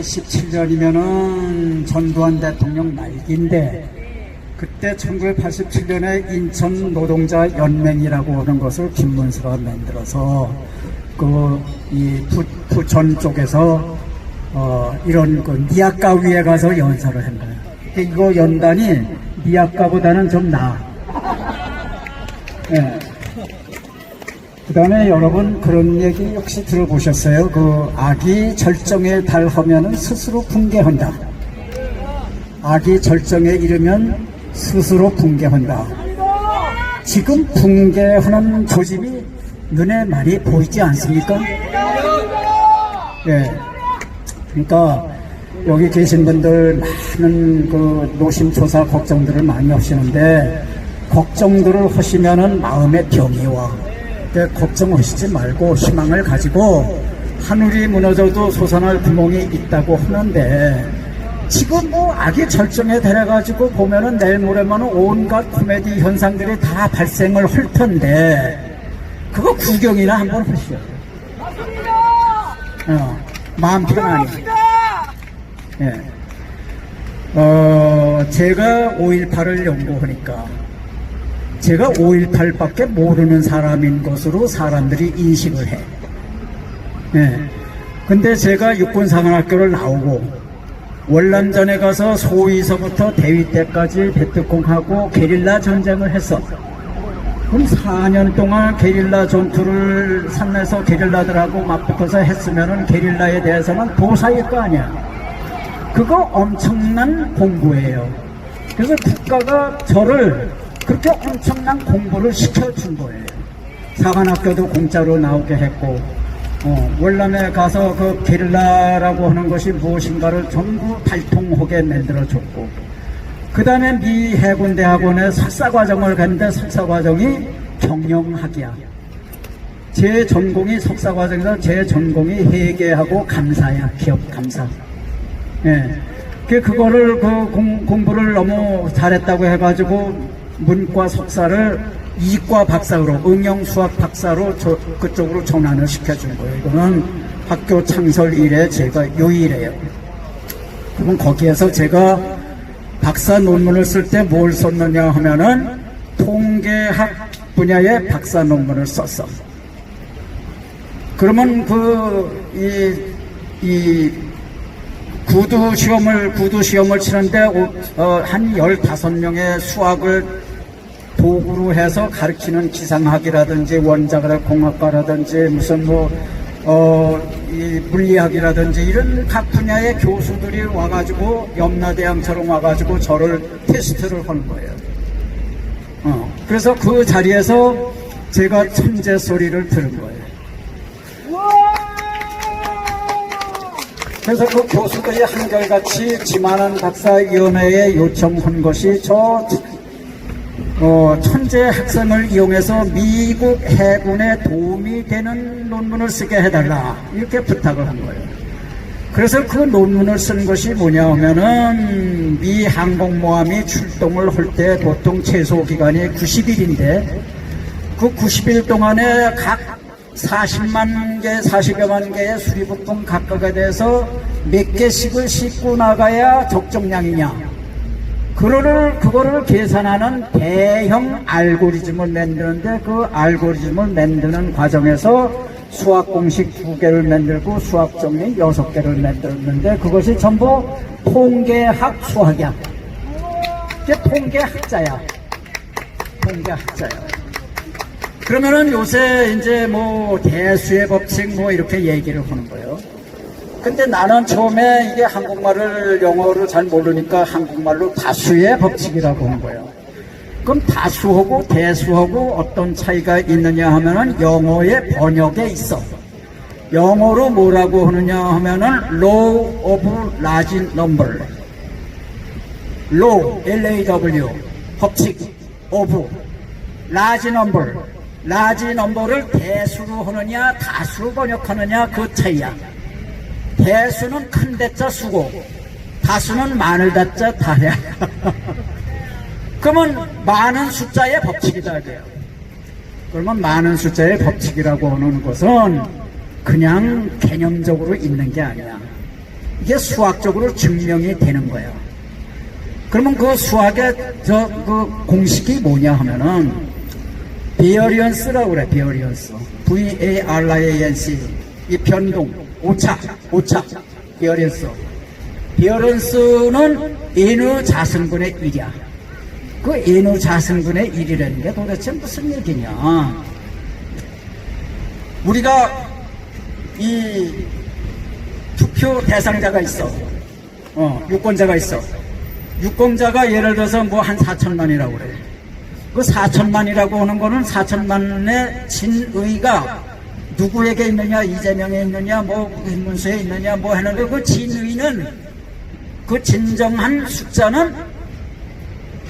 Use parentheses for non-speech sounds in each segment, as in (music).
1987년이면은 전두환 대통령 말기인데 그때 1987년에 인천 노동자 연맹이라고 하는 것을 김문수가 만들어서 그 이 부천 쪽에서 어 이런 그 니아까 위에 가서 연설을 한 거예요. 이거 연단이 니아까보다는 좀 나아. 예. 그 다음에 여러분 그런 얘기 혹시 들어보셨어요? 그 아기 절정에 달하면은 스스로 붕괴한다. 아기 절정에 이르면 스스로 붕괴한다. 지금 붕괴하는 조짐이 눈에 많이 보이지 않습니까? 예. 그러니까 여기 계신 분들 많은 그 노심초사 걱정들을 많이 하시는데 걱정들을 하시면은 마음에 병이 와. 걱정하시지 말고 희망을 가지고 하늘이 무너져도 솟아날 구멍이 있다고 하는데 지금 뭐 악이 절정에 달해가지고 보면은 내일 모레면 온갖 코미디 현상들이 다 발생을 할 텐데 그거 구경이나 한번 하시오. 어, 마음 편안히. 예. 어, 제가 5.18을 연구하니까 제가 5.18밖에 모르는 사람인 것으로 사람들이 인식을 해. 예. 근데 제가 육군사관학교를 나오고 월남전에 가서 소위서부터 대위 때까지 베트콩하고 게릴라 전쟁을 했어. 그럼 4년 동안 게릴라 전투를 산에서 게릴라들하고 맞붙어서 했으면은 게릴라에 대해서는 도사일 거 아니야. 그거 엄청난 공부예요. 그래서 국가가 저를 그렇게 엄청난 공부를 시켜준 거예요. 사관학교도 공짜로 나오게 했고, 어, 월남에 가서 그 게릴라라고 하는 것이 무엇인가를 전부 발통하게 만들어줬고, 그 다음에 미 해군대학원에 석사과정을 갔는데 석사과정이 경영학이야. 제 전공이 석사과정에서 제 전공이 회계하고 감사야, 기업 감사. 예. 그, 그거를 그 공, 공부를 너무 잘했다고 해가지고 문과 석사를 이과 박사로, 응용 수학 박사로 저, 그쪽으로 전환을 시켜준 거예요. 이거는 학교 창설 이래 제가 유일해요. 그럼 거기에서 제가 박사 논문을 쓸 때 뭘 썼느냐 하면은 통계학 분야의 박사 논문을 썼어. 그러면 그, 이, 이, 구두 시험을, 구두 시험을 치는데, 오- 어, 한 15명의 수학을 도구로 해서 가르치는 기상학이라든지 원자력 공학과라든지 무슨 뭐, 어, 이 물리학이라든지 이런 각 분야의 교수들이 와가지고 염라대왕처럼 와가지고 저를 테스트를 하는 거예요. 어, 그래서 그 자리에서 제가 천재 소리를 들은 거예요. 그래서 그 교수들이 한결같이 지만한 박사위원회에 요청한 것이 저 어, 천재 학생을 이용해서 미국 해군에 도움이 되는 논문을 쓰게 해달라 이렇게 부탁을 한 거예요. 그래서 그 논문을 쓴 것이 뭐냐 하면은 미 항공모함이 출동을 할 때 보통 최소 기간이 90일인데 그 90일 동안에 각 40만 개, 40여만 개의 수리부품 각각에 대해서 몇 개씩을 싣고 나가야 적정량이냐. 그거를, 그거를 계산하는 대형 알고리즘을 만드는데 그 알고리즘을 만드는 과정에서 수학 공식 두 개를 만들고 수학 정리 여섯 개를 만들었는데 그것이 전부 통계학 수학이야. 이게 통계학자야. 통계학자야. 그러면은 요새 이제 뭐 대수의 법칙 뭐 이렇게 얘기를 하는 거예요. 근데 나는 처음에 이게 한국말을 영어를 잘 모르니까 한국말로 다수의 법칙이라고 한 거예요. 그럼 다수하고 대수하고 어떤 차이가 있느냐 하면은 영어의 번역에 있어. 영어로 뭐라고 하느냐 하면은 law of large number. law, L-A-W, 법칙, of, large number. large number를 대수로 하느냐 다수로 번역하느냐 그 차이야. 대수는 큰 대자 수고 다수는 많을 다자 다야. (laughs) 그러면 많은 숫자의 법칙이다 이거예요. 그러면 많은 숫자의 법칙이라고 하는 것은 그냥 개념적으로 있는 게 아니야. 이게 수학적으로 증명이 되는 거예요. 그러면 그 수학의 저 그 공식이 뭐냐 하면은 비어리언스라고 그래 비어리언스 V-A-R-I-A-N-C 이 변동 오차 오차. 비어리언스 비어리언스는 인의 자승분의 1이야. 그 인의 자승분의 1이라는 게 도대체 무슨 얘기냐? 우리가 이 투표 대상자가 있어. 어 유권자가 있어. 유권자가 예를 들어서 뭐 한 4천만이라고 그래. 그 4천만이라고 하는 거는 4천만의 진의가 누구에게 있느냐, 이재명에 있느냐, 뭐 김문수에 있느냐, 뭐 하는데 그 진의는 그 진정한 숫자는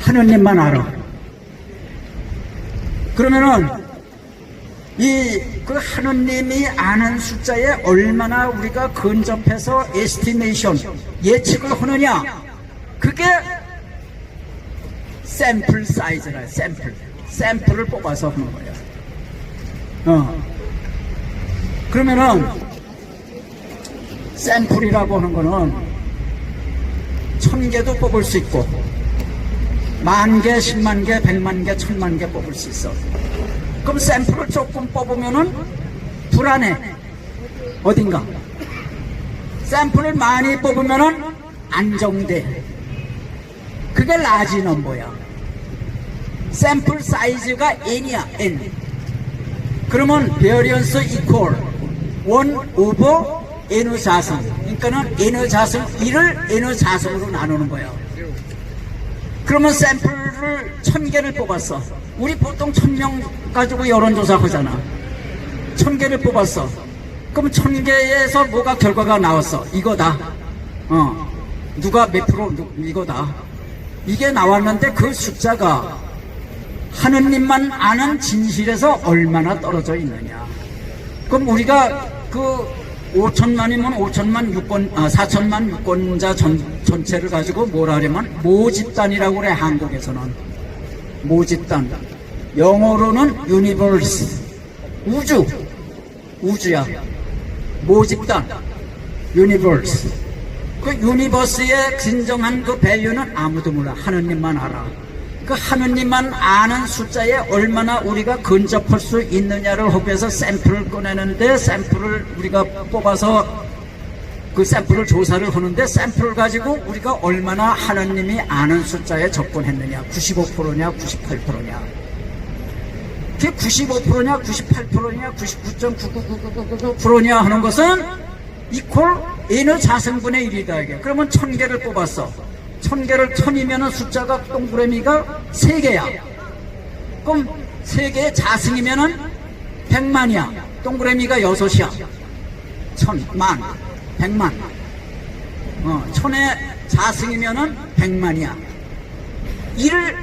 하느님만 알아. 그러면은 이 그 하느님이 아는 숫자에 얼마나 우리가 근접해서 에스티메이션 예측을 하느냐 그게 샘플 사이즈라 샘플 샘플을 뽑아서 하는 거예요 어. 그러면은 샘플이라고 하는 거는 천 개도 뽑을 수 있고 만 개, 십만 개, 백만 개, 천만 개 뽑을 수 있어. 그럼 샘플을 조금 뽑으면은 불안해. 어딘가. 샘플을 많이 뽑으면은 안정돼. 그게 라지 넘버야. 샘플 사이즈가 n이야, n. 그러면 베어리언스 이퀄 원 오버 n의 자승. 그러니까는 n의 자승 1을 n의 자승으로 나누는 거야. 그러면 샘플을 천 개를 뽑았어. 우리 보통 천 명 가지고 여론조사 하잖아. 천 개를 뽑았어. 그럼 천 개에서 뭐가 결과가 나왔어? 이거다. 어. 누가 몇 프로, 누- 이거다. 이게 나왔는데 그 숫자가 하느님만 아는 진실에서 얼마나 떨어져 있느냐. 그럼 우리가 그 5천만이면 5천만 유권, 아, 4천만 유권자 전, 전체를 가지고 뭘 하려면 모집단이라고 그래, 한국에서는. 모집단. 영어로는 유니버스. 우주. 우주야. 모집단. 유니버스. 그 유니버스의 진정한 그 밸류는 아무도 몰라. 하느님만 알아. 그 하느님만 아는 숫자에 얼마나 우리가 근접할 수 있느냐를 하기 위해서 샘플을 꺼내는데 샘플을 우리가 뽑아서 그 샘플을 조사를 하는데 샘플을 가지고 우리가 얼마나 하느님이 아는 숫자에 접근했느냐. 95%냐, 98%냐. 그게 95%냐, 98%냐, 99.99999%냐 하는 것은 이퀄 n의 자승분의 1이다 이게. 그러면 천 개를 뽑았어. 천 개를 천이면은 숫자가 동그라미가 세 개야. 그럼 세 개의 자승이면은 백만이야. 동그라미가 여섯이야. 천, 만, 백만. 어, 천의 자승이면은 백만이야. 이를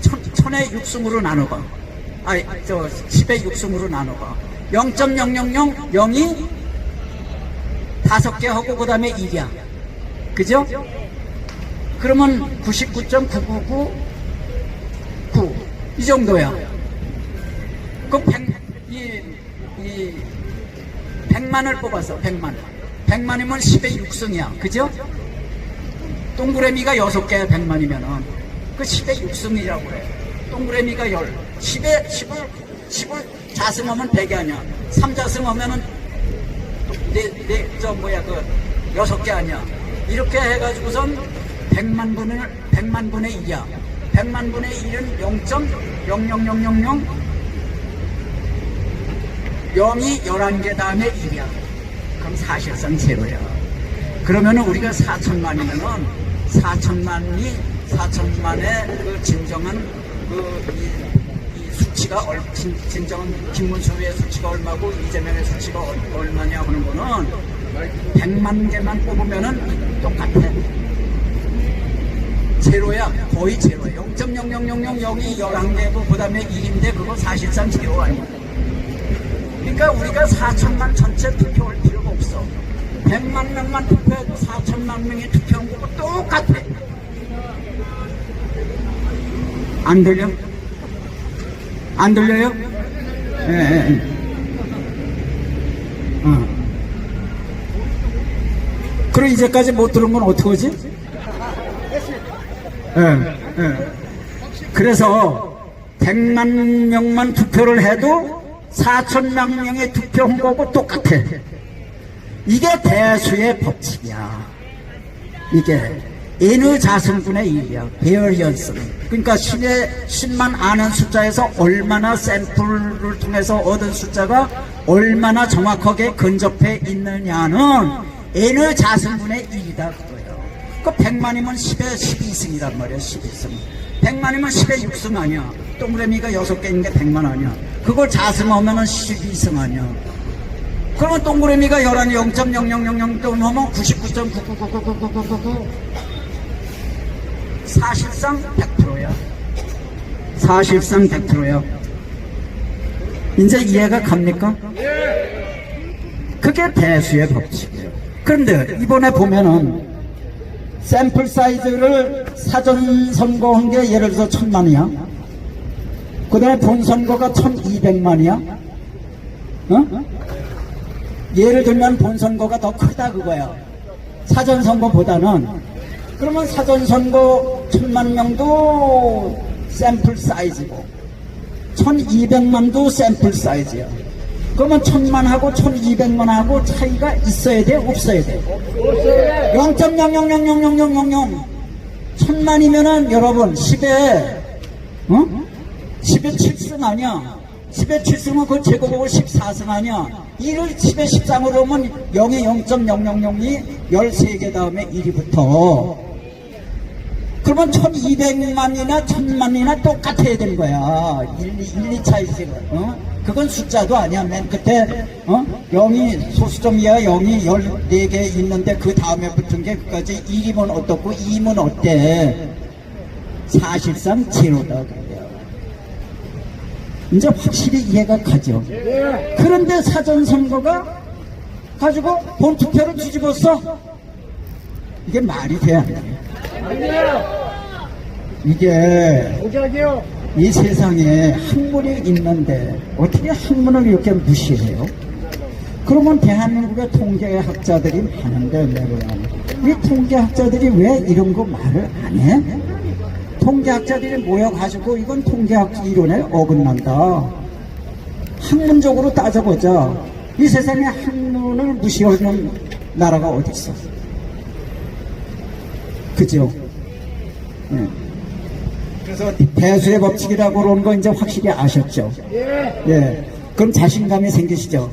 천, 천의 육승으로 나눠봐. 아니, 저, 10의 육승으로 나눠봐. 0.000 0이 다섯 개 하고 그 다음에 1이야. 그죠? 그러면 99.999 9. 이 정도야. 그 100, 이, 이, 100만을 뽑아서 100만. 100만이면 10의 6승이야. 그죠? 동그라미가 6개야, 100만이면은. 그 10의 6승이라고 그래. 동그라미가 10. 10에, 10을, 10을 자승하면 100이 아니야. 3자승 하면은 네, 네, 저 뭐야 그 여섯 개 아니야. 이렇게 해가지고선 100만 분의 100만 분의 2야. 100만 분의 1은 0.00000 0이 11개 다음에 1이야. 그럼 사실상 제로야. 그러면은 우리가 4천만이면은 4천만이 4천만의 그 진정한 그 수치가 얼, 진, 진정한 김문수의 수치가 얼마고 이재명의 수치가 얼, 얼마냐 하는 거는 100만 개만 뽑으면은 똑같아. 제로야. 거의 제로야. 0.00000 0이 11개고 그 다음에 1인데 그거 사실상 제로 아니야. 그러니까 우리가 4천만 전체 투표할 필요가 없어. 100만 명만 투표해도 4천만 명이 투표한 거고 똑같아. 안 들려? 안 들려요? 예, 예, 예. 어. 그럼 이제까지 못 들은 건 어떡하지? 그래서 100만 명만 투표를 해도 4천만 명의 투표 홍보하고 똑같아. 이게 대수의 법칙이야. 이게 인의 자성분의 일이야. 베어리언스. 그러니까 신의 신만 아는 숫자에서 얼마나 샘플을 통해서 얻은 숫자가 얼마나 정확하게 근접해 있느냐는 인의 자성분의 일이다 그거예요. 그 100만이면 10에 12승이란 말이야. 12승. 100만이면 10에 6승 아니야. 동그라미가 6개 있는 게 100만 아니야. 그걸 자승하면 은 12승 아니야. 그러면 동그라미가 11이 0.0000또 하면 99.999999999 사실상 100%야. 사실상 100%야. 이제 이해가 갑니까? 그게 배수의 법칙이에요. 그런데 이번에 보면은 샘플 사이즈를 사전 선거한 게 예를 들어서 천만이야. 그 다음에 본 선거가 천이백만이야. 어? 예를 들면 본 선거가 더 크다 그거야. 사전 선거보다는 그러면 사전 선거 천만 명도 샘플 사이즈고 1200만도 샘플 사이즈야. 그러면 천만 하고 1200만하고 차이가 있어야 돼? 없어야 돼? 0.00000000 천만이면은 여러분 10에 어? 10에 7승 아니야 10에 7승은 그 제곱하고 14승 아니야 1을 10에 13으로 하면 0에 0.000이 13개 다음에 1이 붙어 그러면 1200만이나 1000만이나 똑같아야 되는 거야. 1, 1, 2차 이승 어? 그건 숫자도 아니야. 맨 끝에 어? 0이 소수점이야. 0이 14개 있는데 그 다음에 붙은 게 그까지. 1이면 어떻고 2면 어때? 사실상 제로다 이제 확실히 이해가 가죠? 그런데 사전 선거가 가지고 본투표를 뒤집었어. 이게 말이 돼야 돼? 도자 기요. 이 세상에 학문이 있는데 어떻게 학문을 이렇게 무시해요? 그러면 대한민국의 통계학자들이 많은데 내로야. 이 통계학자들이 왜 이런 거 말을 안 해? 통계학자들이 모여가지고 이건 통계학 이론에 어긋난다. 학문적으로 따져보자. 이 세상에 학문을 무시하는 나라가 어디 있어? 그죠? 예. 그래서 배수의 법칙이라고 그러는 거 이제 확실히 아셨죠? 예. 예. 그럼 자신감이 생기시죠?